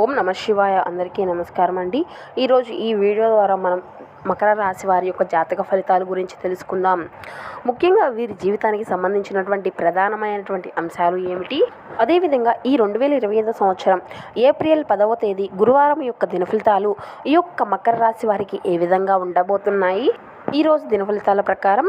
ఓం నమ శివాయ. అందరికీ నమస్కారం అండి. ఈరోజు ఈ వీడియో ద్వారా మనం మకర రాశి వారి యొక్క జాతక ఫలితాల గురించి తెలుసుకుందాం. ముఖ్యంగా వీరి జీవితానికి సంబంధించినటువంటి ప్రధానమైనటువంటి అంశాలు ఏమిటి? అదేవిధంగా ఈ రెండు వేల ఇరవై ఐదో సంవత్సరం ఏప్రిల్ పదవ తేదీ గురువారం యొక్క దిన ఫలితాలు ఈ యొక్క మకర రాశి వారికి ఏ విధంగా ఉండబోతున్నాయి? ఈరోజు దిన ఫలితాల ప్రకారం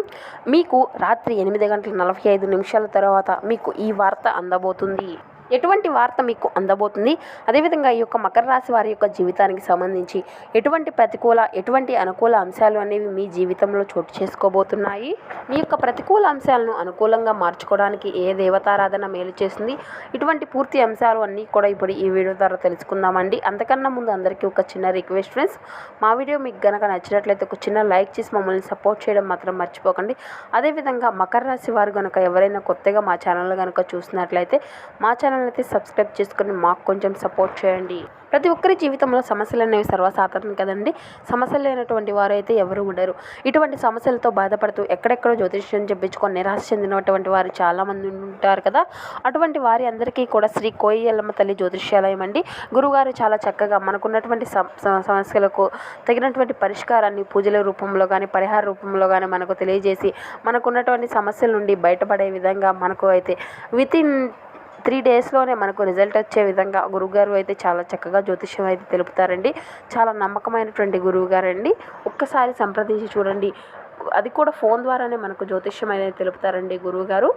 మీకు రాత్రి ఎనిమిది గంటల నలభై ఐదు నిమిషాల తర్వాత మీకు ఈ వార్త అందబోతుంది. ఎటువంటి వార్త మీకు అందబోతుంది? అదేవిధంగా ఈ యొక్క మకర రాశి వారి యొక్క జీవితానికి సంబంధించి ఎటువంటి ప్రతికూల ఎటువంటి అనుకూల అంశాలు అనేవి మీ జీవితంలో చోటు చేసుకోబోతున్నాయి? మీ యొక్క ప్రతికూల అంశాలను అనుకూలంగా మార్చుకోవడానికి ఏ దేవతారాధన మేలు చేస్తుంది? ఇటువంటి పూర్తి అంశాలు అన్నీ కూడా ఇప్పుడు ఈ వీడియో ద్వారా తెలుసుకుందామండి. అంతకన్నా ముందు అందరికీ ఒక చిన్న రిక్వెస్ట్ ఫ్రెండ్స్. మా వీడియో మీకు గనక నచ్చినట్లయితే ఒక చిన్న లైక్ చేసి మమ్మల్ని సపోర్ట్ చేయడం మాత్రం మర్చిపోకండి. అదేవిధంగా మకర రాశి వారు కనుక ఎవరైనా కొత్తగా మా ఛానల్ కనుక చూసినట్లయితే మా ఛానల్ అయితే సబ్స్క్రైబ్ చేసుకొని మాకు కొంచెం సపోర్ట్ చేయండి. ప్రతి ఒక్కరి జీవితంలో సమస్యలు అనేవి సర్వసాధారణం కదండి. సమస్యలు లేనటువంటి వారు అయితే ఎవరు ఉండరు. ఇటువంటి సమస్యలతో బాధపడుతూ ఎక్కడెక్కడో జ్యోతిష్యం చెప్పించుకొని నిరాశ చెందినటువంటి వారు చాలామంది ఉంటారు కదా. అటువంటి వారి అందరికీ కూడా శ్రీ కోయియల్లమ్మ తల్లి జ్యోతిష్యాలయం అండి. గురుగారు చాలా చక్కగా మనకున్నటువంటి సమస్యలకు తగినటువంటి పరిష్కారాన్ని పూజల రూపంలో కానీ పరిహార రూపంలో కానీ మనకు తెలియజేసి మనకున్నటువంటి సమస్యల నుండి బయటపడే విధంగా మనకు అయితే విత్ ఇన్ త్రీ డేస్లోనే మనకు రిజల్ట్ వచ్చే విధంగా గురువుగారు అయితే చాలా చక్కగా జ్యోతిష్యం అయితే తెలుపుతారండి. చాలా నమ్మకమైనటువంటి గురువు గారండి ఒక్కసారి సంప్రదించి చూడండి. అది కూడా ఫోన్ ద్వారానే మనకు జ్యోతిష్యం అనేది తెలుపుతారండి గురువుగారు.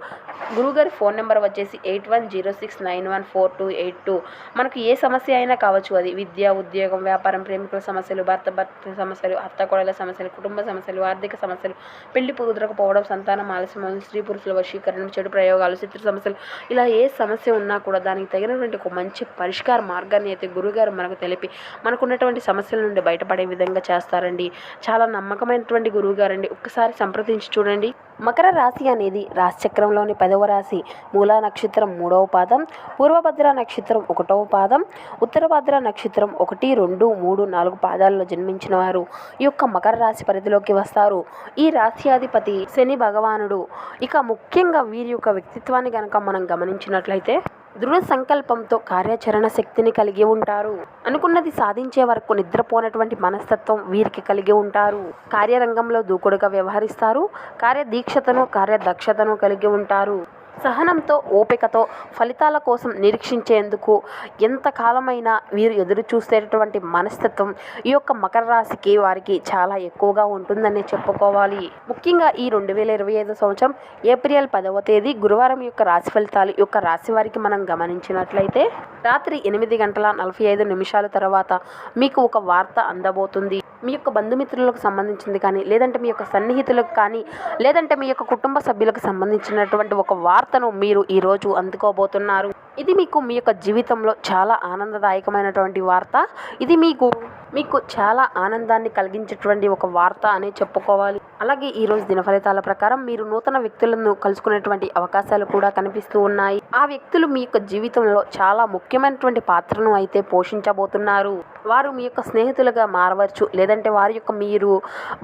గురువుగారి ఫోన్ నెంబర్ వచ్చేసి eight one zero six nine one four two eight two. మనకు ఏ సమస్య అయినా కావచ్చు అది విద్య ఉద్యోగం వ్యాపారం ప్రేమికుల సమస్యలు భర్త భర్త సమస్యలు అత్తకోడల సమస్యలు కుటుంబ సమస్యలు ఆర్థిక సమస్యలు పెళ్ళి కుదరకపోవడం సంతానం ఆలస్యం స్త్రీ పురుషుల వశీకరణం చెడు ప్రయోగాలు చిత్ర సమస్యలు ఇలా ఏ సమస్య ఉన్నా కూడా దానికి తగినటువంటి ఒక మంచి పరిష్కార మార్గాన్ని అయితే గురుగారు మనకు తెలిపి మనకున్నటువంటి సమస్యల నుండి బయటపడే విధంగా చేస్తారండి. చాలా నమ్మకమైనటువంటి గురువుగారండి. ఒక్కసారి సంప్రదించి చూడండి. మకర రాశి అనేది రాశిచక్రంలోని పదవ రాశి. మూలా నక్షత్రం మూడవ పాదం పూర్వభద్ర నక్షత్రం ఒకటవ పాదం ఉత్తరభద్ర నక్షత్రం ఒకటి రెండు మూడు నాలుగు పాదాల్లో జన్మించిన వారు ఈ యొక్క మకర రాశి పరిధిలోకి వస్తారు. ఈ రాశ్యాధిపతి శని భగవానుడు. ఇక ముఖ్యంగా వీరి యొక్క వ్యక్తిత్వాన్ని కనుక మనం గమనించినట్లయితే దృఢ సంకల్పంతో కార్యాచరణ శక్తిని కలిగి ఉంటారు. అనుకున్నది సాధించే వరకు నిద్రపోనటువంటి మనస్తత్వం వీరికి కలిగి ఉంటారు. కార్యరంగంలో దూకుడుగా వ్యవహరిస్తారు. కార్యదీక్షతను కార్యదక్షతను కలిగి ఉంటారు. సహనంతో ఓపికతో ఫలితాల కోసం నిరీక్షించేందుకు ఎంత కాలమైనా వీరు ఎదురు చూసేటటువంటి మనస్తత్వం ఈ యొక్క మకర రాశికి వారికి చాలా ఎక్కువగా ఉంటుందని చెప్పుకోవాలి. ముఖ్యంగా ఈ రెండు వేల ఇరవై ఐదు సంవత్సరం ఏప్రిల్ పదవ తేదీ గురువారం యొక్క రాశి ఫలితాలు ఈ యొక్క రాశి వారికి మనం గమనించినట్లయితే రాత్రి ఎనిమిది గంటల నలభై ఐదు నిమిషాల తర్వాత మీకు ఒక వార్త అందబోతుంది. మీ యొక్క బంధుమిత్రులకు సంబంధించింది కానీ లేదంటే మీ యొక్క సన్నిహితులకు కానీ లేదంటే మీ యొక్క కుటుంబ సభ్యులకు సంబంధించినటువంటి ఒక వార్తను మీరు ఈరోజు అందుకోబోతున్నారు. ఇది మీకు మీ యొక్క జీవితంలో చాలా ఆనందదాయకమైనటువంటి వార్త. ఇది మీకు మీకు చాలా ఆనందాన్ని కలిగించేటువంటి ఒక వార్త అని చెప్పుకోవాలి. అలాగే ఈ రోజు దిన ఫలితాల ప్రకారం మీరు నూతన వ్యక్తులను కలుసుకునేటువంటి అవకాశాలు కూడా కనిపిస్తూ ఉన్నాయి. ఆ వ్యక్తులు మీ యొక్క జీవితంలో చాలా ముఖ్యమైనటువంటి పాత్రను అయితే పోషించబోతున్నారు. వారు మీ యొక్క స్నేహితులుగా మారవచ్చు లేదంటే వారి యొక్క మీరు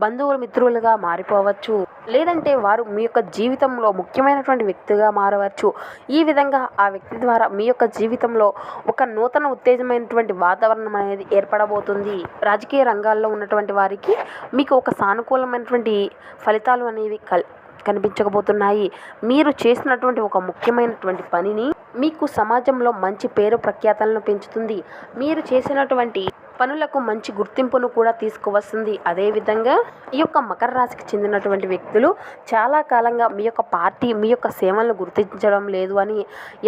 బంధువులు మిత్రులుగా మారిపోవచ్చు. లేదంటే వారు మీ యొక్క జీవితంలో ముఖ్యమైనటువంటి వ్యక్తిగా మారవచ్చు. ఈ విధంగా ఆ వ్యక్తి ద్వారా మీ యొక్క జీవితంలో ఒక నూతన ఉత్తేజమైనటువంటి వాతావరణం అనేది ఏర్పడబోతుంది. రాజకీయ రంగాల్లో ఉన్నటువంటి వారికి మీకు ఒక సానుకూలమైనటువంటి ఫలితాలు అనేవి కల్ కనిపించకపోతున్నాయి. మీరు చేసినటువంటి ఒక ముఖ్యమైనటువంటి పనిని మీకు సమాజంలో మంచి పేరు ప్రఖ్యాతలను పెంచుతుంది. మీరు చేసినటువంటి పనులకు మంచి గుర్తింపును కూడా తీసుకువస్తుంది. అదేవిధంగా ఈ యొక్క మకర రాశికి చెందినటువంటి వ్యక్తులు చాలా కాలంగా మీ యొక్క పార్టీ మీ యొక్క సేవలను గుర్తించడం లేదు అని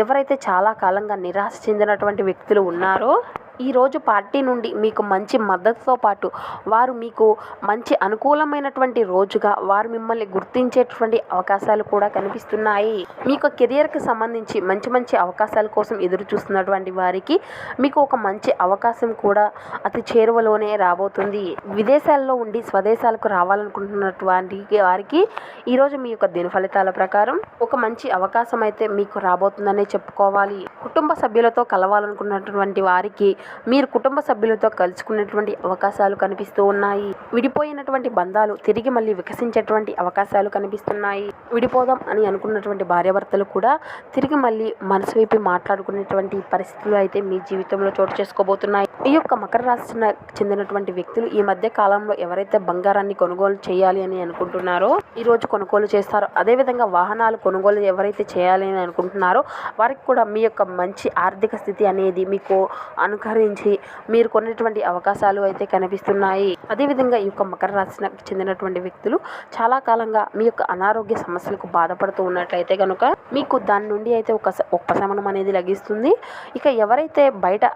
ఎవరైతే చాలా కాలంగా నిరాశ చెందినటువంటి వ్యక్తులు ఉన్నారో ఈరోజు పార్టీ నుండి మీకు మంచి మద్దతుతో పాటు వారు మీకు మంచి అనుకూలమైనటువంటి రోజుగా వారు మిమ్మల్ని గుర్తించేటువంటి అవకాశాలు కూడా కనిపిస్తున్నాయి. మీకు కెరియర్కి సంబంధించి మంచి మంచి అవకాశాల కోసం ఎదురు చూస్తున్నటువంటి వారికి మీకు ఒక మంచి అవకాశం కూడా అతి చేరువలోనే రాబోతుంది. విదేశాల్లో ఉండి స్వదేశాలకు రావాలనుకుంటున్నటువంటి వారికి ఈరోజు మీ యొక్క దిన ఫలితాల ప్రకారం ఒక మంచి అవకాశం అయితే మీకు రాబోతుందనే చెప్పుకోవాలి. కుటుంబ సభ్యులతో కలవాలనుకున్నటువంటి వారికి మీరు కుటుంబ సభ్యులతో కలుసుకునేటువంటి అవకాశాలు కనిపిస్తూ ఉన్నాయి. విడిపోయినటువంటి బంధాలు తిరిగి మళ్ళీ వికసించేటువంటి అవకాశాలు కనిపిస్తున్నాయి. విడిపోదాం అని అనుకున్నటువంటి భార్యాభర్తలు కూడా తిరిగి మళ్ళీ మనసు వైపు మాట్లాడుకునేటువంటి పరిస్థితులు అయితే మీ జీవితంలో చోటు చేసుకోబోతున్నాయి. ఈ యొక్క మకర రాశి చెందినటువంటి వ్యక్తులు ఈ మధ్య కాలంలో ఎవరైతే బంగారాన్ని కొనుగోలు చేయాలి అని అనుకుంటున్నారో ఈ రోజు కొనుగోలు చేస్తారో అదేవిధంగా వాహనాలు కొనుగోలు ఎవరైతే చేయాలి అని అనుకుంటున్నారో వారికి కూడా మీ యొక్క మంచి ఆర్థిక స్థితి అనేది మీకు అనుకరించి మీరు కొన్నటువంటి అవకాశాలు అయితే కనిపిస్తున్నాయి. అదేవిధంగా ఈ యొక్క మకర రాశికి చెందినటువంటి వ్యక్తులు చాలా కాలంగా మీ యొక్క అనారోగ్య సమస్యలకు బాధపడుతూ ఉన్నట్లయితే కనుక మీకు దాని నుండి అయితే ఒక ఉపశమనం అనేది లభిస్తుంది. ఇక ఎవరైతే బయట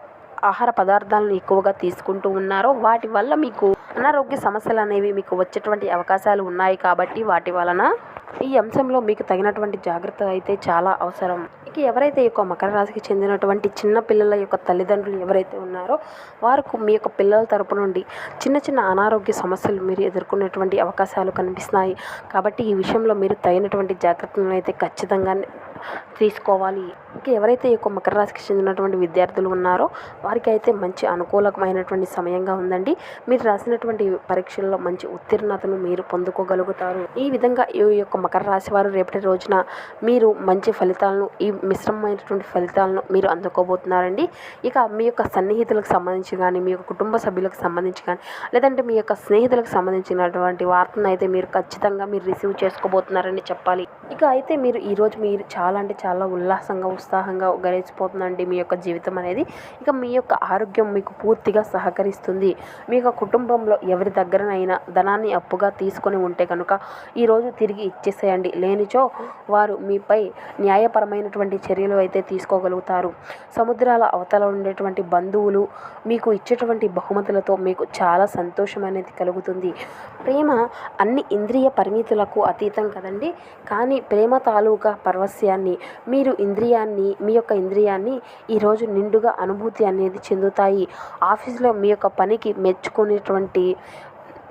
ఆహార పదార్థాలను ఎక్కువగా తీసుకుంటూ ఉన్నారో వాటి వల్ల మీకు అనారోగ్య సమస్యలు అనేవి మీకు వచ్చేటువంటి అవకాశాలు ఉన్నాయి కాబట్టి వాటి వలన ఈ అంశంలో మీకు తగినటువంటి జాగ్రత్త అయితే చాలా అవసరం. ఇక ఎవరైతే ఈ యొక్క మకర రాశికి చెందినటువంటి చిన్న పిల్లల యొక్క తల్లిదండ్రులు ఎవరైతే ఉన్నారో వారికి మీ యొక్క పిల్లల తరపు నుండి చిన్న చిన్న అనారోగ్య సమస్యలు మీరు ఎదుర్కొనేటువంటి అవకాశాలు కనిపిస్తున్నాయి. కాబట్టి ఈ విషయంలో మీరు తగినటువంటి జాగ్రత్తలను అయితే ఖచ్చితంగా తీసుకోవాలి. ఇంకా ఎవరైతే ఈ యొక్క మకర రాశికి చెందినటువంటి విద్యార్థులు ఉన్నారో వారికి అయితే మంచి అనుకూలమైనటువంటి సమయంగా ఉందండి. మీరు రాసినటువంటి పరీక్షల్లో మంచి ఉత్తీర్ణతను మీరు పొందుకోగలుగుతారు. ఈ విధంగా ఈ యొక్క మకర రాశి వారు రేపటి రోజున మీరు మంచి ఫలితాలను ఈ మిశ్రమమైనటువంటి ఫలితాలను మీరు అందుకోబోతున్నారండి. ఇక మీ యొక్క సన్నిహితులకు సంబంధించి కానీ మీ యొక్క కుటుంబ సభ్యులకు సంబంధించి కానీ లేదంటే మీ యొక్క స్నేహితులకు సంబంధించినటువంటి వార్తను అయితే మీరు ఖచ్చితంగా మీరు రిసీవ్ చేసుకోబోతున్నారని చెప్పాలి. ఇక అయితే మీరు ఈరోజు మీరు చాలా అంటే చాలా ఉల్లాసంగా ఉత్సాహంగా గడిచిపోతుందండి మీ యొక్క జీవితం అనేది. ఇక మీ యొక్క ఆరోగ్యం మీకు పూర్తిగా సహకరిస్తుంది. మీ యొక్క కుటుంబంలో ఎవరి దగ్గరనైనా ధనాన్ని అప్పుగా తీసుకొని ఉంటే కనుక ఈరోజు తిరిగి ఇచ్చేసేయండి. లేనిచో వారు మీపై న్యాయపరమైనటువంటి చర్యలు అయితే తీసుకోగలుగుతారు. సముద్రాల అవతల ఉండేటువంటి బంధువులు మీకు ఇచ్చేటువంటి బహుమతులతో మీకు చాలా సంతోషం అనేది కలుగుతుంది. ప్రేమ అన్ని ఇంద్రియ పరిమితులకు అతీతం కదండి. కానీ ప్రేమ తాలూకా పరవస్యాన్ని మీరు ఇంద్రియాన్ని మీ యొక్క ఇంద్రియాన్ని ఈరోజు నిండుగా అనుభూతి అనేది చెందుతాయి. ఆఫీస్లో మీ యొక్క పనికి మెచ్చుకునేటువంటి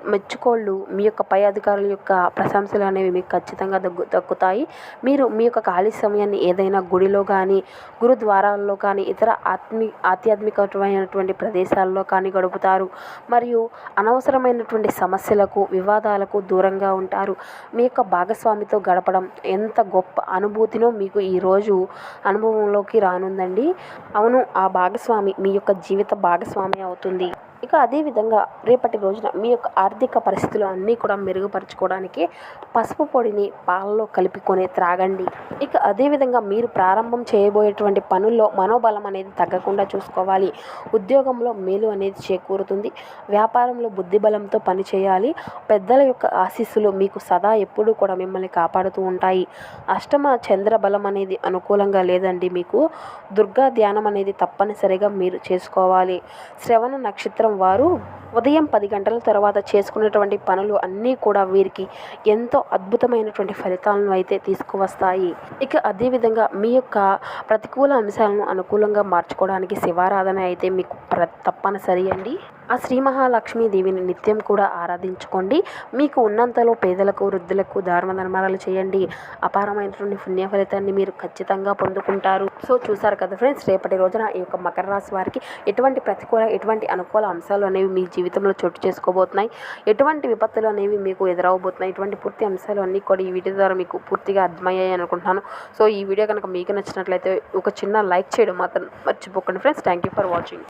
మెచ్చుకోళ్ళు మీ యొక్క పై అధికారుల యొక్క ప్రశంసలు అనేవి మీకు ఖచ్చితంగా దగ్గు దక్కుతాయి. మీరు మీ యొక్క ఖాళీ సమయాన్ని ఏదైనా గుడిలో కానీ గురుద్వారాల్లో కానీ ఇతర ఆత్మీ ఆధ్యాత్మికమైనటువంటి ప్రదేశాల్లో కానీ గడుపుతారు. మరియు అనవసరమైనటువంటి సమస్యలకు వివాదాలకు దూరంగా ఉంటారు. మీ యొక్క భాగస్వామితో గడపడం ఎంత గొప్ప అనుభూతినో మీకు ఈరోజు అనుభవంలోకి రానుందండి. అవును ఆ భాగస్వామి మీ యొక్క జీవిత భాగస్వామి అవుతుంది. ఇక అదేవిధంగా రేపటి రోజున మీ యొక్క ఆర్థిక పరిస్థితులు అన్నీ కూడా మెరుగుపరచుకోవడానికి పసుపు పొడిని పాలలో కలుపుకొని త్రాగండి. ఇక అదేవిధంగా మీరు ప్రారంభం చేయబోయేటువంటి పనుల్లో మనోబలం అనేది తగ్గకుండా చూసుకోవాలి. ఉద్యోగంలో మేలు అనేది చేకూరుతుంది. వ్యాపారంలో బుద్ధిబలంతో పని చేయాలి. పెద్దల యొక్క ఆశీస్సులు మీకు సదా ఎప్పుడూ కూడా మిమ్మల్ని కాపాడుతూ ఉంటాయి. అష్టమ చంద్ర బలం అనేది అనుకూలంగా లేదండి మీకు. దుర్గా ధ్యానం అనేది తప్పనిసరిగా మీరు చేసుకోవాలి. శ్రవణ నక్షత్రం వారు ఉదయం పది గంటల తర్వాత చేసుకునేటువంటి పనులు అన్నీ కూడా వీరికి ఎంతో అద్భుతమైనటువంటి ఫలితాలను అయితే తీసుకువస్తాయి. ఇక అదేవిధంగా మీ యొక్క ప్రతికూల అంశాలను అనుకూలంగా మార్చుకోవడానికి శివారాధన అయితే మీకు ప్ర తప్పనిసరి అండి. ఆ శ్రీ మహాలక్ష్మీదేవిని నిత్యం కూడా ఆరాధించుకోండి. మీకు ఉన్నంతలో పేదలకు వృద్ధులకు ధర్మ ధర్మాలు చేయండి. అపారమైనటువంటి పుణ్య ఫలితాన్ని మీరు ఖచ్చితంగా పొందుకుంటారు. సో చూసారు కదా ఫ్రెండ్స్ రేపటి రోజున ఈ యొక్క మకర రాశి వారికి ఎటువంటి ప్రతికూల ఎటువంటి అనుకూల అంశాలు అనేవి మీ జీవితంలో చోటు చేసుకోబోతున్నాయి. ఎటువంటి విపత్తులు అనేవి మీకు ఎదురవబోతున్నాయి ఇటువంటి పూర్తి అంశాలు అన్నీ కూడా ఈ వీడియో ద్వారా మీకు పూర్తిగా అర్థమయ్యాయి అనుకుంటున్నాను. సో ఈ వీడియో కనుక మీకు నచ్చినట్లయితే ఒక చిన్న లైక్ చేయడం మాత్రం మర్చిపోకండి friends. Thank you for watching